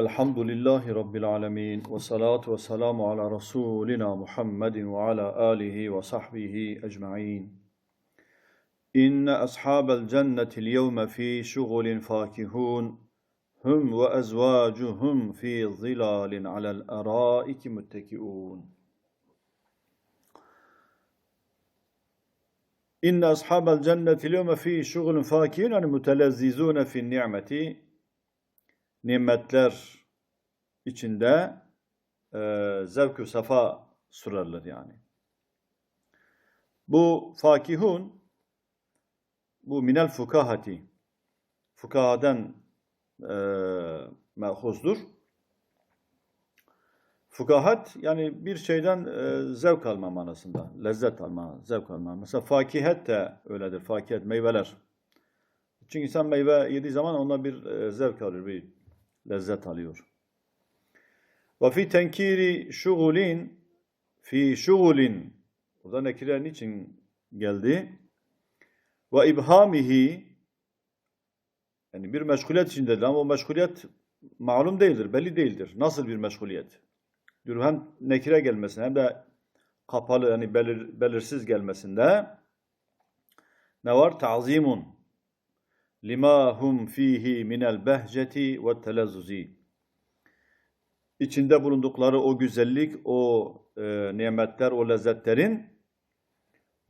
Elhamdülillahi Rabbil alemin ve salatu ve selamu ala Resulina Muhammedin ve ala alihi ve sahbihi ecma'in. İnne ashabel cennetil yevme fi şugulin fakihun. Hum ve ezvacuhum fi zilalin alel araiki muttekiun. İnne ashabel cennetil yevme fi şugulin fakihun. Yani mütelezzizune fin ni'meti nimetler içinde e, zevk-ü safa sürerler yani. Bu fakihun bu minel fukahati fukahaden e, mehuzdur. Fukahat yani bir şeyden e, zevk alma manasında, lezzet alma, zevk alma. Mesela fakihet de öyledir, fakihet, meyveler. Çünkü insan meyve yediği zaman ona bir e, zevk alır, bir lezzet alıyor. Ve fi tenkiri şugulin fi şugulin burada nekirer niçin geldi? Ve ibhamihi yani bir meşguliyet içindedir ama o meşguliyet malum değildir, belli değildir. Nasıl bir meşguliyet? Diyor hem nekire gelmesine hem de kapalı yani belir, belirsiz gelmesinde ne var? Ta'zimun lima hum fihi minel behceti ve telezzuzi. İçinde bulundukları o güzellik, o e, nimetler, o lezzetlerin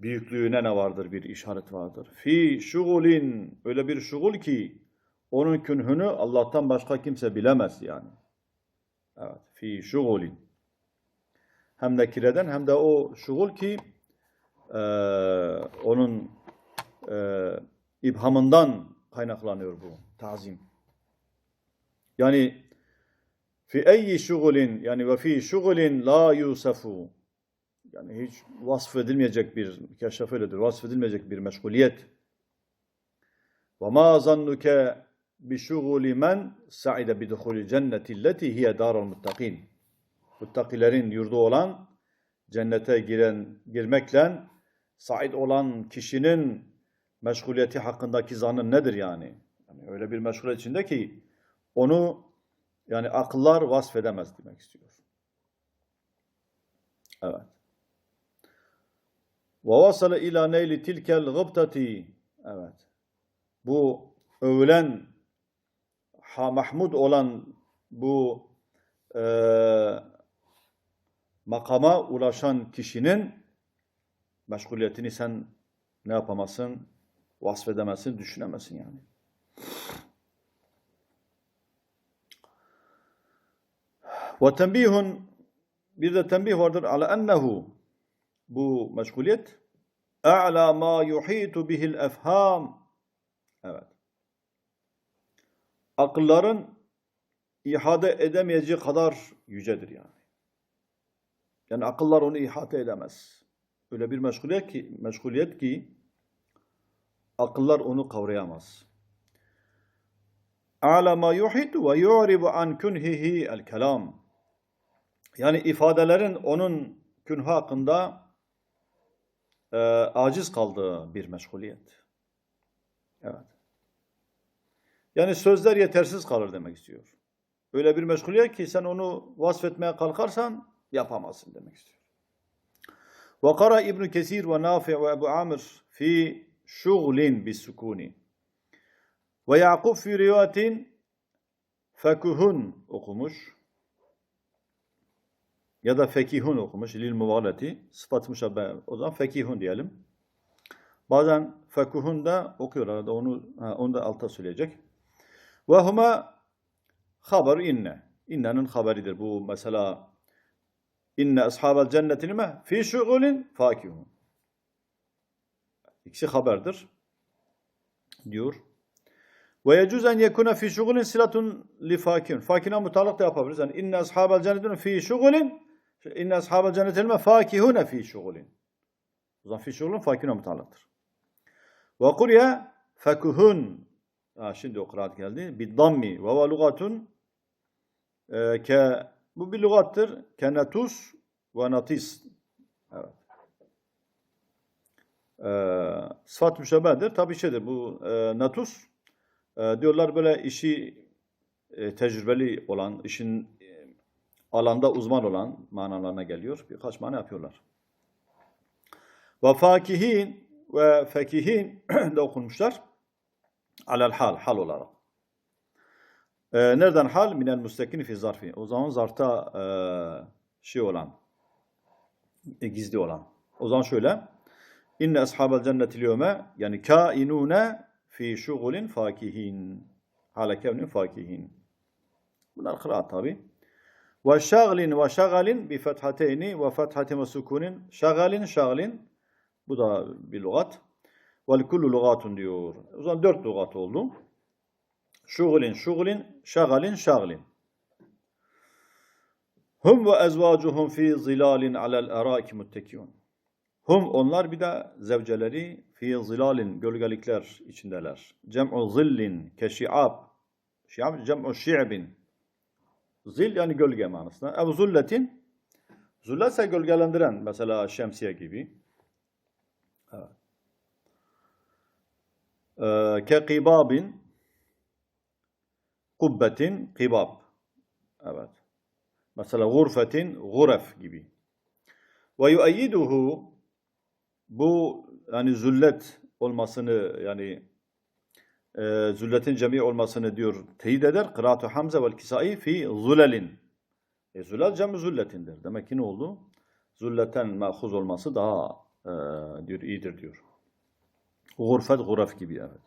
büyüklüğüne ne vardır? Bir işaret vardır. Fi şugulin, öyle bir şugul ki onun künhünü Allah'tan başka kimse bilemez yani. Evet, fi şugulin. Hem nekireden hem de o şugul ki e, onun e, ibhamından kaynaklanıyor bu tazim. Yani fi eyyi şugulin yani ve fi şugulin la yusafu yani hiç vasf edilmeyecek bir keşef öyledir. Vasf edilmeyecek bir meşguliyet. Ve ma zannuke bi şuguli men sa'ide bi duhuli cenneti leti hiye darul muttakin. Muttakilerin yurdu olan cennete giren girmekle said olan kişinin meşguliyeti hakkındaki zannın nedir yani? yani öyle bir meşguliyet içinde ki onu yani akıllar vasfedemez demek istiyor. Evet. Ve vasale ila neyli tilkel gıbtati. Evet. Bu övülen ha mahmud olan bu e, makama ulaşan kişinin meşguliyetini sen ne yapamazsın? Vasfedemezsin, düşünemezsin yani. Ve tembihun bir de tembih vardır ala ennehu bu meşguliyet a'la ma yuhitu bihil efham evet akılların ihade edemeyeceği kadar yücedir yani. Yani akıllar onu ihate edemez. Öyle bir meşguliyet ki, meşguliyet ki akıllar onu kavrayamaz. A'la ma yuhitu ve yu'ribu an kunhihi el kelam. Yani ifadelerin onun künhü hakkında e, aciz kaldığı bir meşguliyet. Evet. Yani sözler yetersiz kalır demek istiyor. Öyle bir meşguliyet ki sen onu vasfetmeye kalkarsan yapamazsın demek istiyor. Ve kara İbn Kesir ve Nafi ve Ebu Amr fi şuglin bis sukuni. Ve Yakup fi rivayetin fekuhun okumuş. Ya da fekihun okumuş. Lil muvaleti. Sıfat müşabbe. O zaman fekihun diyelim. Bazen fekuhun da okuyorlar. Arada onu, ha, onu da alta söyleyecek. Ve huma haber inne. İnnenin haberidir. Bu mesela inne ashabel cennetini mi? Fi şugulin fakihun. İkisi haberdir. Diyor. Ve yecuz en yekuna fi şugulin silatun li fakin. Fakine mutalak da yapabiliriz. Yani inne ashabel cennetini fi şugulin inne ashabel cennetini mi? Fakihune fi şugulin. O zaman fi şugulin fakine mutalaktır. Ve kurya fekuhun. Ha, şimdi o kıraat geldi. Biddammi ve ve lugatun e, ke bu bir lugattır. Kenetus ve natis. Evet. E, sıfat müşebbedir. Tabi şeydir bu e, natus e, diyorlar böyle işi e, tecrübeli olan, işin e, alanda uzman olan manalarına geliyor. Birkaç mana yapıyorlar. Ve fakihin ve fekihin de okunmuşlar. Alel hal, hal olarak. Ee, nereden hal? Minel müstekini fi zarfi. O zaman zarta e, şey olan, e, gizli olan. O zaman şöyle. İnne ashabel cennetil yevme yani kainune fi şugulin fakihin. Hala kevnin fakihin. Bunlar kıraat tabi. Ve şaglin ve şagalin bi fethateyni ve fethatin ve sukunin. Şagalin şaglin. Bu da bir lügat. Vel kullu lügatun diyor. O zaman dört lügat oldu. Şugulin, şugulin, şagalin, şaglin. Hum ve ezvacuhum fi zilalin alel eraiki muttekiyun. Hum onlar bir de zevceleri fi zilalin gölgelikler içindeler. Cem'u zillin keşi'ab. Şi'ab cem'u şi'bin. Zil yani gölge manasında. Ev zulletin zullet ise gölgelendiren mesela şemsiye gibi. Evet. Ee, ke kibabin kubbetin kibab. Evet. Mesela gurfetin guref gibi. Ve yuayyiduhu bu yani züllet olmasını yani e, zülletin cemi olmasını diyor teyit eder. Kıraatu Hamza vel Kisai fi zulelin. E, zülel cemi zülletindir. Demek ki ne oldu? Zülletten mahuz olması daha e, diyor iyidir diyor. Gurfet guref gibi evet.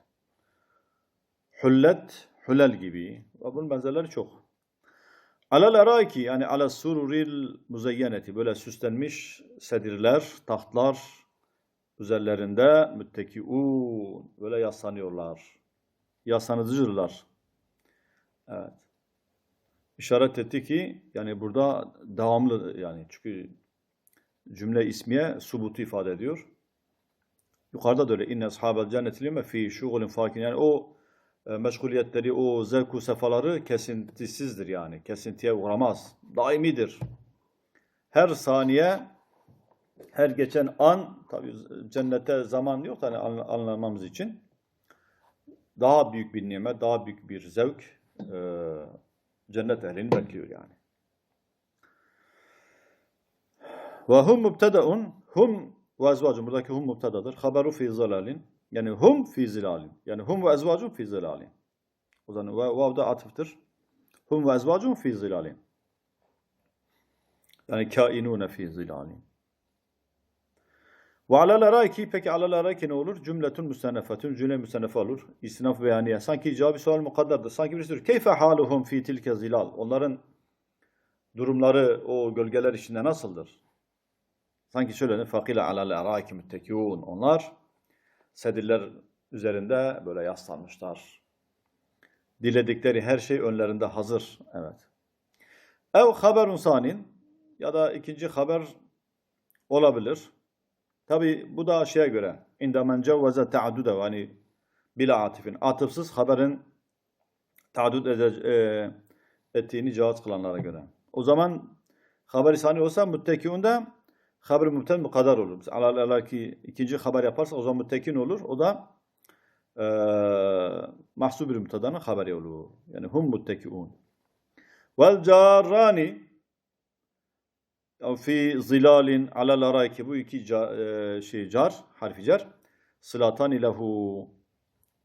Hüllet hülel gibi. Ve bunun benzerleri çok. Alal eraiki yani ala sururil muzeyyeneti böyle süslenmiş sedirler, tahtlar üzerlerinde müttekiun böyle yaslanıyorlar. Yaslanıcıdırlar. Evet. İşaret etti ki yani burada devamlı yani çünkü cümle ismiye subutu ifade ediyor. Yukarıda da öyle inne ashabel cenneti lime fi şugulin fakin yani o e, meşguliyetleri, o zevku sefaları kesintisizdir yani. Kesintiye uğramaz. Daimidir. Her saniye, her geçen an, tabi cennette zaman yok hani anlamamız için daha büyük bir nimet, daha büyük bir zevk e, cennet ehlini bekliyor yani. Ve hum mubtedaun, hum ve ezvacun, buradaki hum mubtedadır. Haberu fi zalalin. Yani hum fi zilalin. Yani hum ve ezvacun fi zilalin. O zaman vav da atıftır. Hum ve ezvacun fi zilalin. Yani kainune fi zilalin. Ve alel araiki peki alel araiki ne olur? Cümletun müstennefetun cümle müstennefe olur. İstinaf beyaniye. Sanki cevabı sual mukadderdir. Sanki birisi diyor. Keyfe haluhum fi tilke zilal. Onların durumları o gölgeler içinde nasıldır? Sanki şöyle fakile alel araiki müttekûn. Onlar sedirler üzerinde böyle yaslanmışlar. Diledikleri her şey önlerinde hazır. Evet. Ev haberun sanin ya da ikinci haber olabilir. Tabi bu da şeye göre inde men cevveze ta'addude yani bila atifin atıfsız haberin ta'addud e, ettiğini cevaz kılanlara göre. O zaman haber-i olsa müttekiunda haber mübtel mukadar olur. Biz alal ki ikinci haber yaparsa o zaman müttekin olur. O da e, mahsub bir mübtedanın haberi olur. Yani hum muttekiun. Vel carrani fi zilalin alal arayki bu iki car, e, şey car harfi car sılatani lehu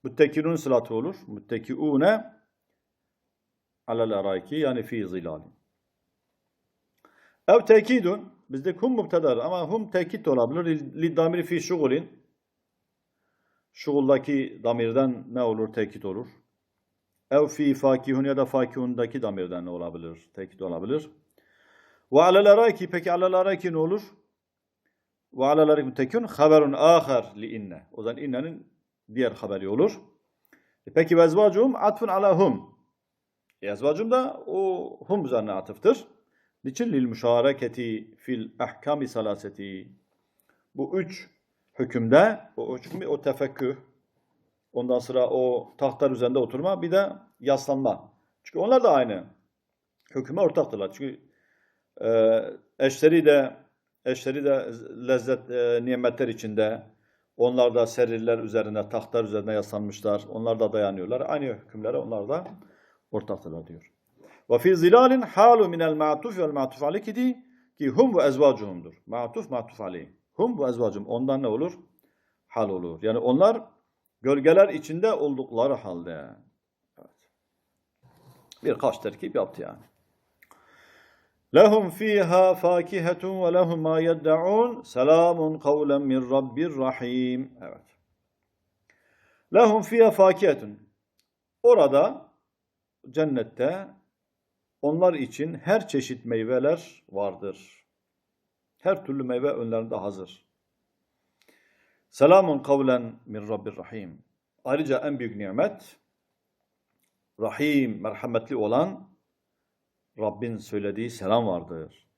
müttekinun sılatı olur. Müttekiune alal arayki yani fi zilalin. Ev tekidun bizde hum mubtedar ama hum tekit olabilir. Li damiri fi şugulin. Şuguldaki damirden ne olur? Tekit olur. Ev fi fakihun ya da fakihundaki damirden ne olabilir? Tekit olabilir. Ve alel araki peki alel araki ne olur? Ve alel araki mütekün haberun ahar li inne. O zaman innenin diğer haberi olur. E peki ve ezvacuhum atfun ala hum. E ezvacum da o hum üzerine atıftır. Niçin lil müşareketi fil ahkami salaseti? Bu üç hükümde o hükmü o tefekküh ondan sonra o tahtlar üzerinde oturma bir de yaslanma. Çünkü onlar da aynı hüküme ortaktırlar. Çünkü eşleri de eşleri de lezzet e, nimetler içinde onlar da serirler üzerine tahtlar üzerine yaslanmışlar. Onlar da dayanıyorlar. Aynı hükümlere onlar da Ortaktırlar diyor. Ve fi zilalin halu minel ma'tuf vel ma'tuf aleyh ki hum ve ezvacuhumdur. Ma'tuf ma'tuf aleyh. Hum ve ezvacum. Ondan ne olur? Hal olur. Yani onlar gölgeler içinde oldukları halde. Evet. Birkaç terkip yaptı yani. Lehum fiha fakihetun ve lehum ma yed'un. Selamun kavlen min rabbir rahim. Evet. Lehum fiha fakihetun. Orada cennette onlar için her çeşit meyveler vardır. Her türlü meyve önlerinde hazır. Selamun kavlen min Rabbir Rahim. Ayrıca en büyük nimet Rahim, merhametli olan Rabbin söylediği selam vardır.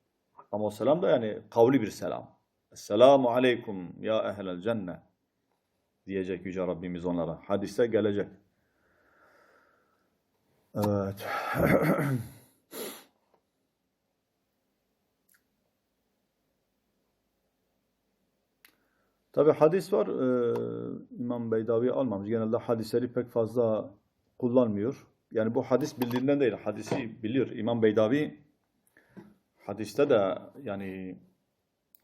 Ama o selam da yani kavli bir selam. Esselamu aleyküm ya ehlel cennet diyecek Yüce Rabbimiz onlara. Hadiste gelecek. Evet. Tabi hadis var. Ee, İmam Beydavi almamış. Genelde hadisleri pek fazla kullanmıyor. Yani bu hadis bildiğinden değil. Hadisi biliyor. İmam Beydavi hadiste de yani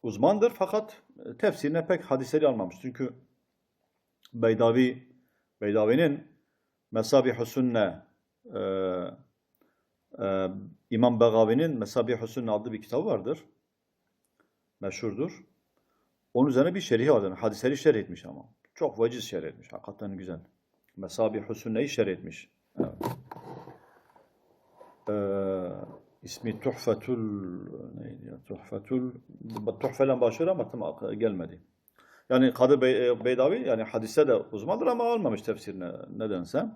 uzmandır fakat tefsirine pek hadisleri almamış. Çünkü Beydavi Beydavi'nin Mesabih-i Sünne e, e, İmam Begavi'nin Mesabih-i Sünne adlı bir kitabı vardır. Meşhurdur. Onun üzerine bir şerhi var. Hadisleri şerh etmiş ama. Çok veciz şerh etmiş. Hakikaten güzel. Mesabih-i Sünne'yi şerh etmiş. Evet. Ee, ismi Tuhfetul neydi ya? Tuhfetul Tuhfelen başlıyor ama tam gelmedi. Yani Kadı Bey, Beydavi yani hadise de uzmandır ama almamış tefsirine nedense.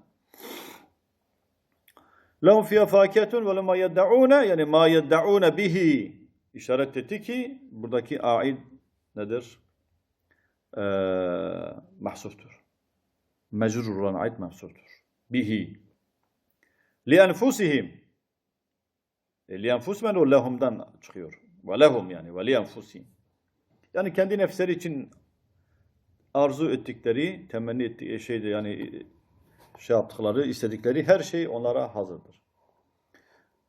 Fiyâ fâkiyetun ve lemâ yedda'ûne yani mâ yedda'ûne bihi işaret etti ki buradaki a'id nedir? Ee, mahsuftur. Mecrur olan ait mahsuftur. Bihi. Enfusihim. E, li enfusmen o lehumdan çıkıyor. Ve lehum yani. Ve li enfusihim. Yani kendi nefsleri için arzu ettikleri, temenni ettikleri şeyde yani şey yaptıkları, istedikleri her şey onlara hazırdır.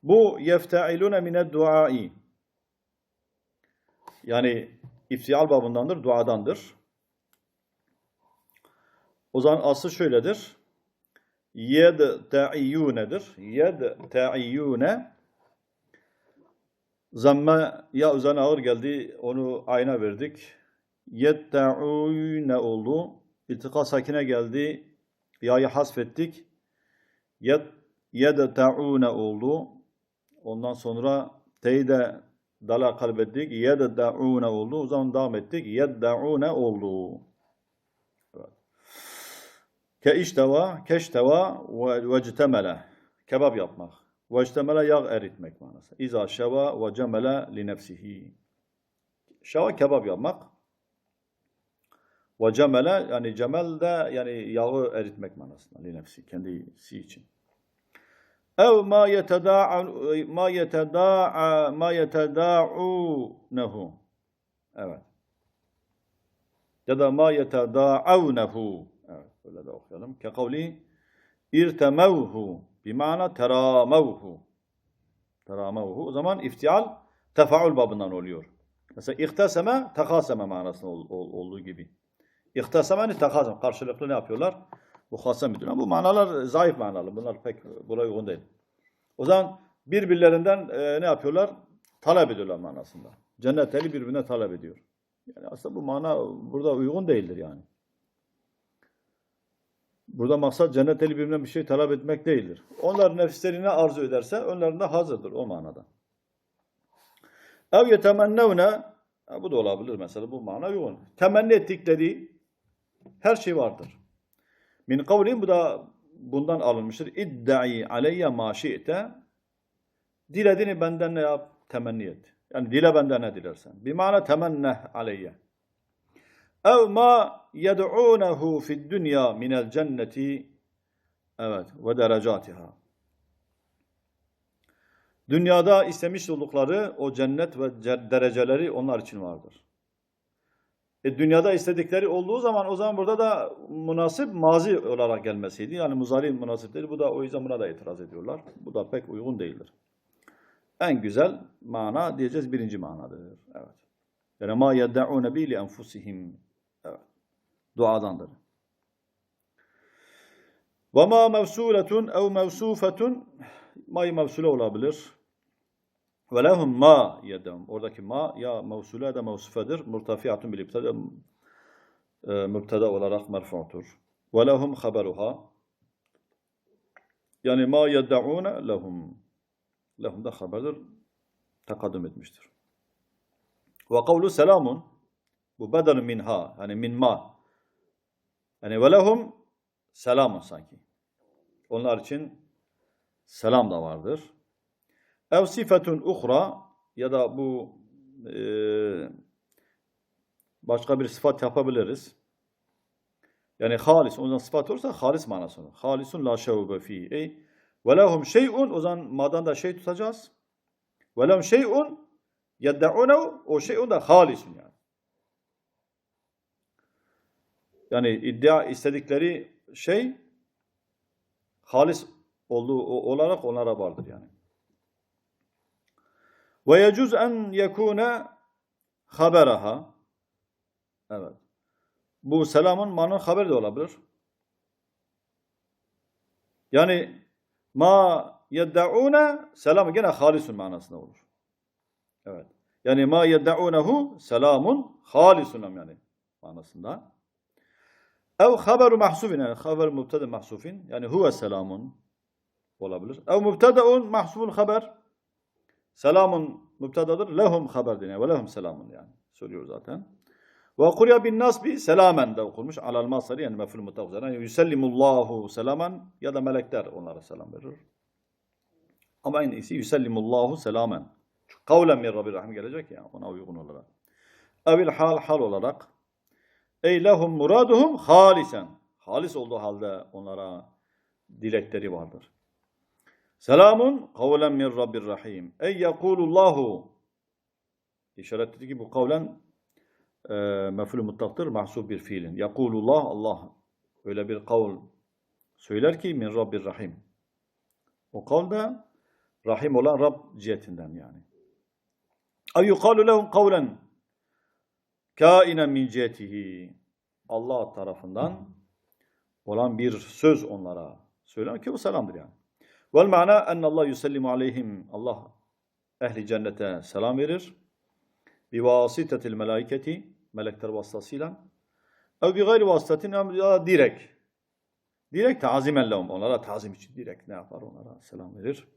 Bu yefte'ilune mined duai. Yani iftial babındandır, duadandır. O zaman aslı şöyledir. Yed ta'iyyunedir. Yed ta'iyyune zamme ya üzerine ağır geldi. Onu ayna verdik. Yed ta'uyne oldu. İltika sakine geldi. Ya'yı hasfettik. Yed yed ta'une oldu. Ondan sonra teyde dala kalbettik. Yedda'une oldu. O zaman devam ettik. Yedda'une oldu. Ke işteva, keşteva ve vectemele. Kebap yapmak. Vectemele yağ eritmek manası. İza şeva ve cemele li nefsihi. Şeva kebap yapmak. Ve cemele yani cemel de yani yağı eritmek manasında. Li nefsi. Kendisi için. Ev ma yetedâ'a ma yetedâ'a ma yetedâ'ûnehu. Evet. Ya da ma yetedâ'avnehu. Böyle de okuyalım. Ke kavli irtemevhu bimana teramevhu. Teramevhu. O zaman iftial tefaül babından oluyor. Mesela ihteseme tekaseme manasında ol, ol, olduğu gibi. İhtesemeni tekasem. Karşılıklı ne yapıyorlar? Muhasem ediyor. Bu manalar zayıf manalı. Bunlar pek buraya uygun değil. O zaman birbirlerinden e, ne yapıyorlar? Talep ediyorlar manasında. Cennet eli birbirine talep ediyor. Yani aslında bu mana burada uygun değildir yani. Burada maksat cennet eli birbirine bir şey talep etmek değildir. Onlar nefislerine arzu ederse önlerinde hazırdır o manada. Ev yetemennevne bu da olabilir mesela bu mana uygun. Temenni ettikleri her şey vardır. Min kavlin bu da bundan alınmıştır. İdda'i aleyye ma şi'te dilediğini benden ne yap? Temenni et. Yani dile benden ne dilersen. Bir mana temenneh aleyye. Ev ma yed'unehu fid dünya minel cenneti evet ve derecatiha. Dünyada istemiş oldukları o cennet ve dereceleri onlar için vardır. E, dünyada istedikleri olduğu zaman o zaman burada da münasip mazi olarak gelmesiydi. Yani muzari münasip değil. Bu da o yüzden buna da itiraz ediyorlar. Bu da pek uygun değildir. En güzel mana diyeceğiz birinci manadır. Evet. Yani ma yed'ûne bi li enfusihim. Duadandır. Ve ma mevsuletun ev mevsufetun may mevsule olabilir. Ve lehum ma yed'ûn. Oradaki ma ya mevsule da mevsufedir. Murtafiatun bil ibtida e, mübteda olarak merfu'tur. Ve lehum haberuha. Yani ma yed'ûne lehum. Lehum da haberdir. Takaddüm etmiştir. Ve kavlu selamun. Bu bedelun minha. Yani min ma. Yani ve lehum selamun sanki. Onlar için selam da vardır. Ev sifetun uhra ya da bu e, başka bir sıfat yapabiliriz. Yani halis, o zaman sıfat olursa halis manasını. Halisun la şevbe fi. Ey ve lehum şey'un o zaman madan da şey tutacağız. Ve lehum şey'un yedda'unehu o şey'un da halisun yani. Yani iddia istedikleri şey halis olduğu olarak onlara vardır yani. Ve yecuz en yekune haberaha. Evet. Bu selamın manın haberi de olabilir. Yani ma yedda'une selam gene halisun manasında olur. Evet. Yani ma yedda'unehu selamun halisun yani manasında. Ev haberu mahsufin yani haber mübteda mahsufin yani huve selamun olabilir. Ev mübtedaun mahsufun haber selamun mübtedadır lehum haber deniyor ve lehum selamun yani söylüyor zaten. Ve kurya bin nasbi selamen de okunmuş alal masari yani mef'ul. Yani yüsellimullahu selamen ya da melekler onlara selam verir. Ama en iyisi yüsellimullahu selamen. Kavlen min Rabbi Rahim gelecek ya ona uygun olarak. Evil hal hal olarak Ey lehum muraduhum halisen. Halis olduğu halde onlara dilekleri vardır. Selamun kavlen min Rabbir Rahim. Ey yekulullahu. İşaret dedi ki bu kavlen e, mef'ul mutlaktır. Mahsub bir fiilin. Yekulullah Allah. Öyle bir kavl söyler ki min Rabbir Rahim. O kavl da Rahim olan Rab cihetinden yani. Ev yukalu lehum kavlen kainen min cihetihi Allah tarafından olan bir söz onlara söylenir ki o selamdır yani. Vel mana en Allah yusallimu aleyhim Allah ehli cennete selam verir. Bi vasitetil melaiketi melekler vasıtasıyla ev bi gayri vasıtatin ya direkt direkt tazimen lehum onlara tazim için direkt ne yapar onlara selam verir.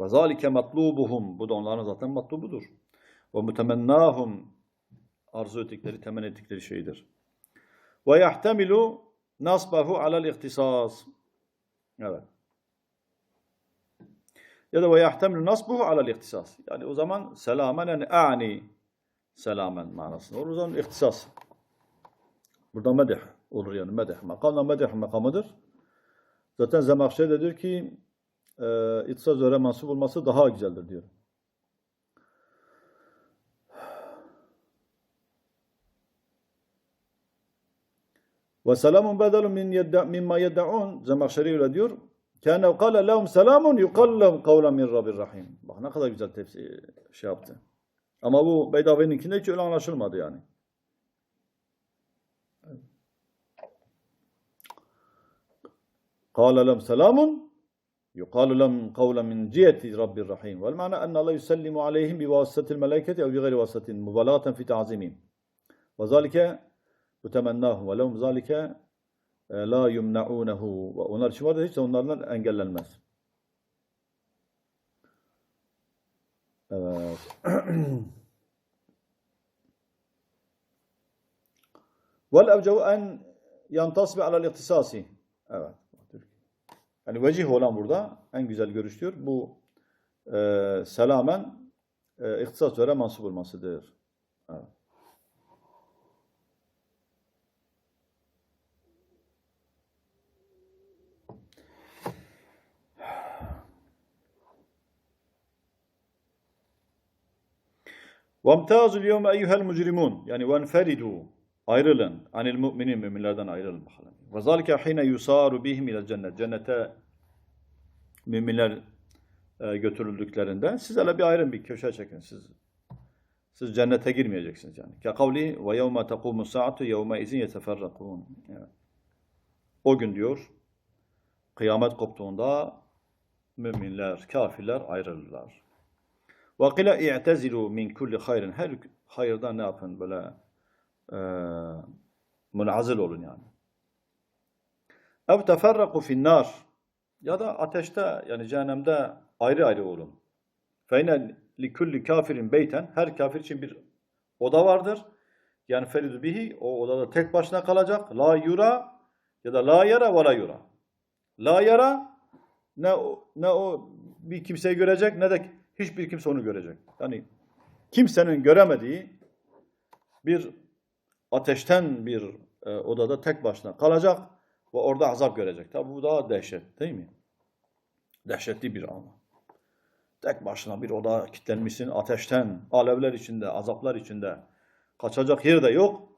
Ve zalike matlubuhum bu da onların zaten matlubudur. Ve mutemennahum arzu ettikleri, temenni ettikleri şeydir. Ve yahtemilu nasbahu alel ihtisas. Evet. Ya da ve yahtemilu nasbuhu alel ihtisas. Yani o zaman selamen a'ni selamen manasında olur. O zaman ihtisas. Burada medih olur yani medih. Makamla medih makamıdır. Zaten Zemahşer de diyor ki e, ihtisas üzere mansup olması daha güzeldir diyor. Ve selamun bedelun min yedda, mimma yedda'un Zemahşeri öyle diyor. Kâne kâle lehum selamun yukallem kavlen min Rabbir Rahim. Bak ne kadar güzel tefsir şey yaptı. Ama bu Beydavi'ninkinde hiç öyle anlaşılmadı yani. Kâle lehum selamun yuqalu lehum kavlen min ciheti Rabbir Rahim. Vel ma'na enne Allah yusallimu aleyhim bi vasıtatil meleketi ev bi gayri vasıtatin mubalaten fi ta'zimim. Ve zalike ve lehum zalike e, yumna'unehu ve onlar için vardır hiç de onlardan engellenmez. Evet. Evcevu en yantasbi alel ihtisasi. Evet. Yani vecih olan burada en güzel görüş diyor. Bu e, selamen e, ihtisas üzere mansup olmasıdır. Evet. وَامْتَازُ الْيَوْمَ اَيُّهَا الْمُجْرِمُونَ Yani وَانْفَرِدُوا Ayrılın. Anil müminin müminlerden ayrılın bakalım. Ve zalike hine yusaru bihim ile cennet. Cennete müminler e, götürüldüklerinde siz hele bir ayrın bir köşe çekin. Siz siz cennete girmeyeceksiniz yani. Ke kavli ve yevme tekumu saatu yevme izin yeteferrakun. Evet. O gün diyor kıyamet koptuğunda müminler, kafirler ayrılırlar. Kile i'tezilu min kulli hayrin. Her hayırdan ne yapın böyle e, münazil olun yani. Ev teferraku finnar. Ya da ateşte yani cehennemde ayrı ayrı olun. Li kulli kafirin beyten. Her kafir için bir oda vardır. Yani feridu bihi o odada tek başına kalacak. La yura ya da la yara ve la yura. La yara ne o, ne o bir kimseyi görecek ne de hiçbir kimse onu görecek. Yani kimsenin göremediği bir ateşten bir e, odada tek başına kalacak ve orada azap görecek. Tabi bu daha dehşet değil mi? Dehşetli bir an. Tek başına bir oda kilitlenmişsin ateşten, alevler içinde, azaplar içinde. Kaçacak yer de yok.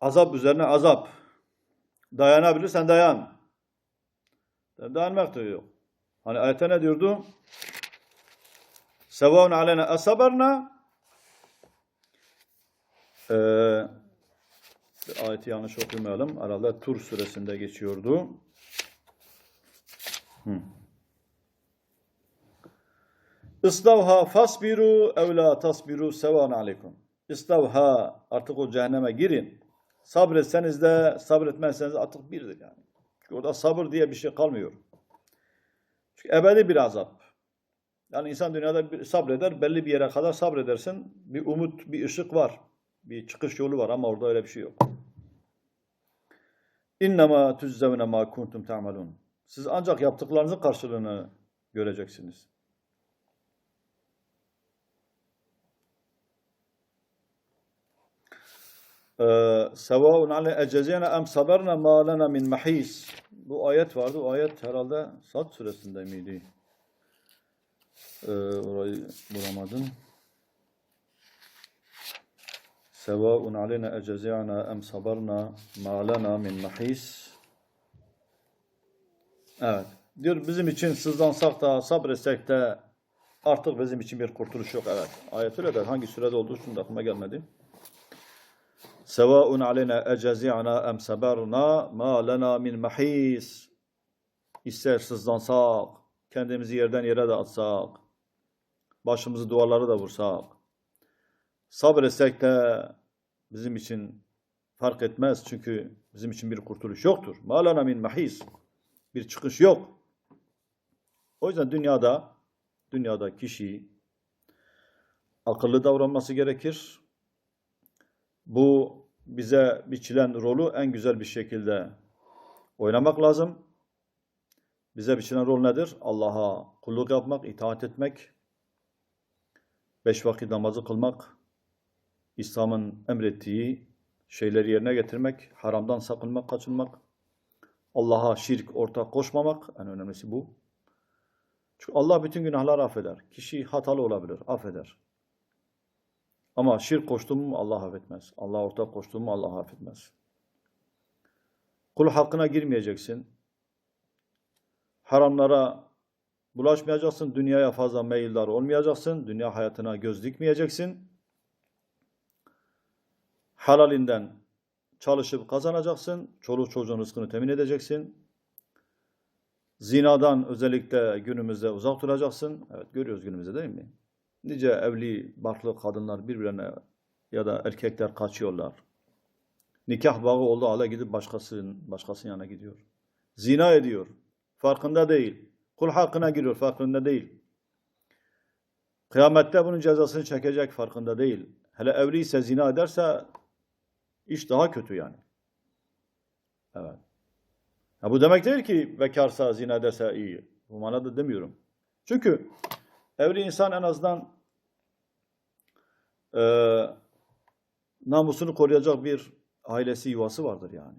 Azap üzerine azap. Dayanabilirsen dayan. Dayanmak da yok. Hani ayette ne diyordu? Sevaun aleyna esaberna ee, ayeti yanlış okumayalım. Herhalde Tur suresinde geçiyordu. Hı. İstavha fasbiru ev la tasbiru sevan aleyküm. İstavha artık o cehenneme girin. Sabretseniz de sabretmezseniz artık birdir yani. Çünkü orada sabır diye bir şey kalmıyor. Çünkü ebedi bir azap. Yani insan dünyada bir sabreder, belli bir yere kadar sabredersin. Bir umut, bir ışık var. Bir çıkış yolu var ama orada öyle bir şey yok. İnnemâ tüzzevne mâ kuntum ta'melûn. Siz ancak yaptıklarınızın karşılığını göreceksiniz. Sevaun ale eceziyene em saberna ma lena min mahis. Bu ayet vardı. O ayet herhalde Sad suresinde miydi? Ee, orayı bulamadım. Sevaun aleyna eceziyana em saberna ma lena min mahis. Evet. Diyor bizim için sızlansak da sabretsek de artık bizim için bir kurtuluş yok. Evet. Ayet öyle de hangi sürede olduğu şimdi aklıma gelmedi. Sevaun aleyna ecezi'na em saberna ma lena min mahis. İster sızlansak, kendimizi yerden yere de atsak, başımızı duvarları da vursak, sabretsek de bizim için fark etmez. Çünkü bizim için bir kurtuluş yoktur. Ma lena min mahis. Bir çıkış yok. O yüzden dünyada, dünyada kişi akıllı davranması gerekir. Bu bize biçilen rolü en güzel bir şekilde oynamak lazım. Bize biçilen rol nedir? Allah'a kulluk yapmak, itaat etmek, beş vakit namazı kılmak, İslam'ın emrettiği şeyleri yerine getirmek, haramdan sakınmak, kaçınmak, Allah'a şirk, ortak koşmamak, en önemlisi bu. Çünkü Allah bütün günahları affeder. Kişi hatalı olabilir, affeder. Ama şirk koştuğumu Allah affetmez. Allah ortak koştuğumu Allah affetmez. Kul hakkına girmeyeceksin. Haramlara bulaşmayacaksın. Dünyaya fazla meyildar olmayacaksın. Dünya hayatına göz dikmeyeceksin. Halalinden çalışıp kazanacaksın. Çoluk çocuğun rızkını temin edeceksin. Zinadan özellikle günümüzde uzak duracaksın. Evet görüyoruz günümüzde değil mi? Nice evli, barklı kadınlar birbirine ya da erkekler kaçıyorlar. Nikah bağı oldu hale gidip başkasının, başkasının yanına gidiyor. Zina ediyor. Farkında değil. Kul hakkına giriyor. Farkında değil. Kıyamette bunun cezasını çekecek farkında değil. Hele evli ise zina ederse iş daha kötü yani. Evet. Ha, bu demek değil ki bekarsa zina ederse iyi. Bu manada demiyorum. Çünkü evli insan en azından e, namusunu koruyacak bir ailesi, yuvası vardır yani.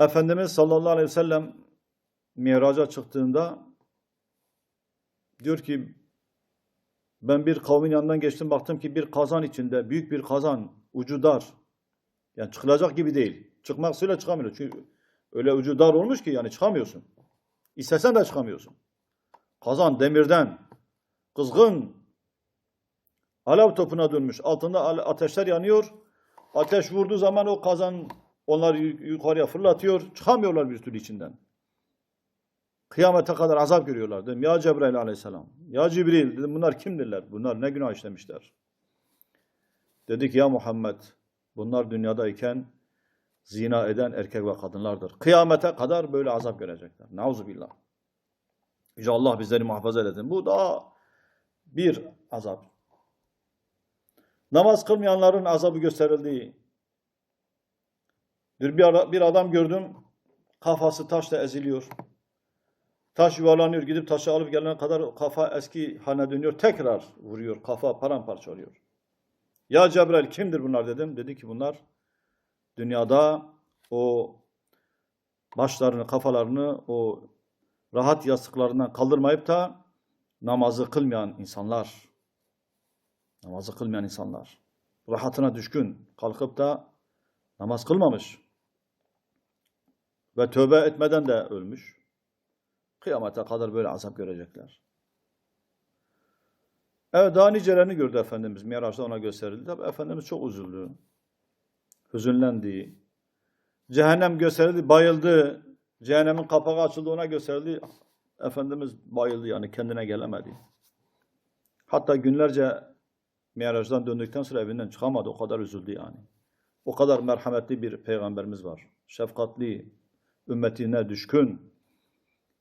Efendimiz sallallahu aleyhi ve sellem miraca çıktığında diyor ki Ben bir kavmin yanından geçtim baktım ki bir kazan içinde büyük bir kazan ucu dar. Yani çıkılacak gibi değil. Çıkmak suyla çıkamıyor. Çünkü öyle ucu dar olmuş ki yani çıkamıyorsun. İstesen de çıkamıyorsun. Kazan demirden kızgın alev topuna dönmüş. Altında ateşler yanıyor. Ateş vurduğu zaman o kazan onları yu- yukarıya fırlatıyor. Çıkamıyorlar bir türlü içinden. Kıyamete kadar azap görüyorlar. Dedim ya Cebrail aleyhisselam. Ya Cibril dedim bunlar kimdirler? Bunlar ne günah işlemişler? Dedi ki ya Muhammed bunlar dünyadayken zina eden erkek ve kadınlardır. Kıyamete kadar böyle azap görecekler. Nauzubillah. Yüce Allah bizleri muhafaza eylesin. Bu daha bir azap. Namaz kılmayanların azabı gösterildiği. Bir, ara- bir adam gördüm. Kafası taşla eziliyor. Taş yuvarlanıyor. Gidip taşı alıp gelene kadar kafa eski haline dönüyor. Tekrar vuruyor. Kafa paramparça oluyor. Ya Cebrail kimdir bunlar dedim. Dedi ki bunlar dünyada o başlarını, kafalarını o rahat yastıklarından kaldırmayıp da namazı kılmayan insanlar. Namazı kılmayan insanlar. Rahatına düşkün kalkıp da namaz kılmamış. Ve tövbe etmeden de ölmüş. Kıyamete kadar böyle azap görecekler. Evet daha nicelerini gördü Efendimiz. Miraç'ta ona gösterildi. Tabi Efendimiz çok üzüldü. Hüzünlendi. Cehennem gösterildi, bayıldı. Cehennemin kapağı açıldı ona gösterildi. Efendimiz bayıldı yani kendine gelemedi. Hatta günlerce Miraç'tan döndükten sonra evinden çıkamadı. O kadar üzüldü yani. O kadar merhametli bir peygamberimiz var. Şefkatli, ümmetine düşkün.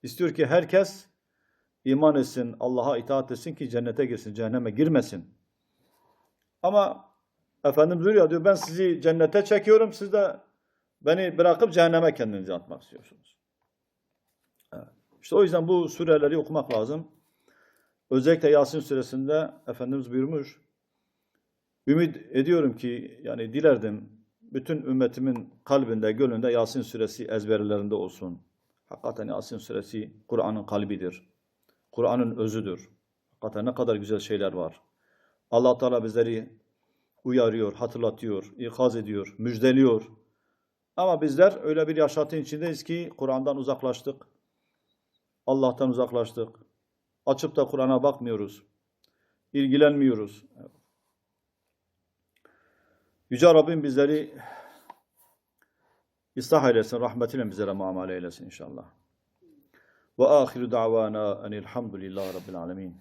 İstiyor ki herkes iman etsin, Allah'a itaat etsin ki cennete girsin, cehenneme girmesin. Ama Efendimiz diyor ya diyor ben sizi cennete çekiyorum, siz de beni bırakıp cehenneme kendinizi atmak istiyorsunuz. Evet. İşte o yüzden bu sureleri okumak lazım. Özellikle Yasin suresinde Efendimiz buyurmuş. Ümit ediyorum ki yani dilerdim bütün ümmetimin kalbinde, gönlünde Yasin suresi ezberlerinde olsun. Hakikaten Yasin suresi Kur'an'ın kalbidir. Kur'an'ın özüdür. Hakikaten ne kadar güzel şeyler var. Allah Teala bizleri uyarıyor, hatırlatıyor, ikaz ediyor, müjdeliyor. Ama bizler öyle bir yaşantının içindeyiz ki Kur'an'dan uzaklaştık. Allah'tan uzaklaştık. Açıp da Kur'an'a bakmıyoruz. İlgilenmiyoruz. Yüce Rabbim bizleri ıslah eylesin, rahmetiyle bizlere muamele eylesin inşallah. Ve ahiru da'vana enilhamdülillahi rabbil alemin.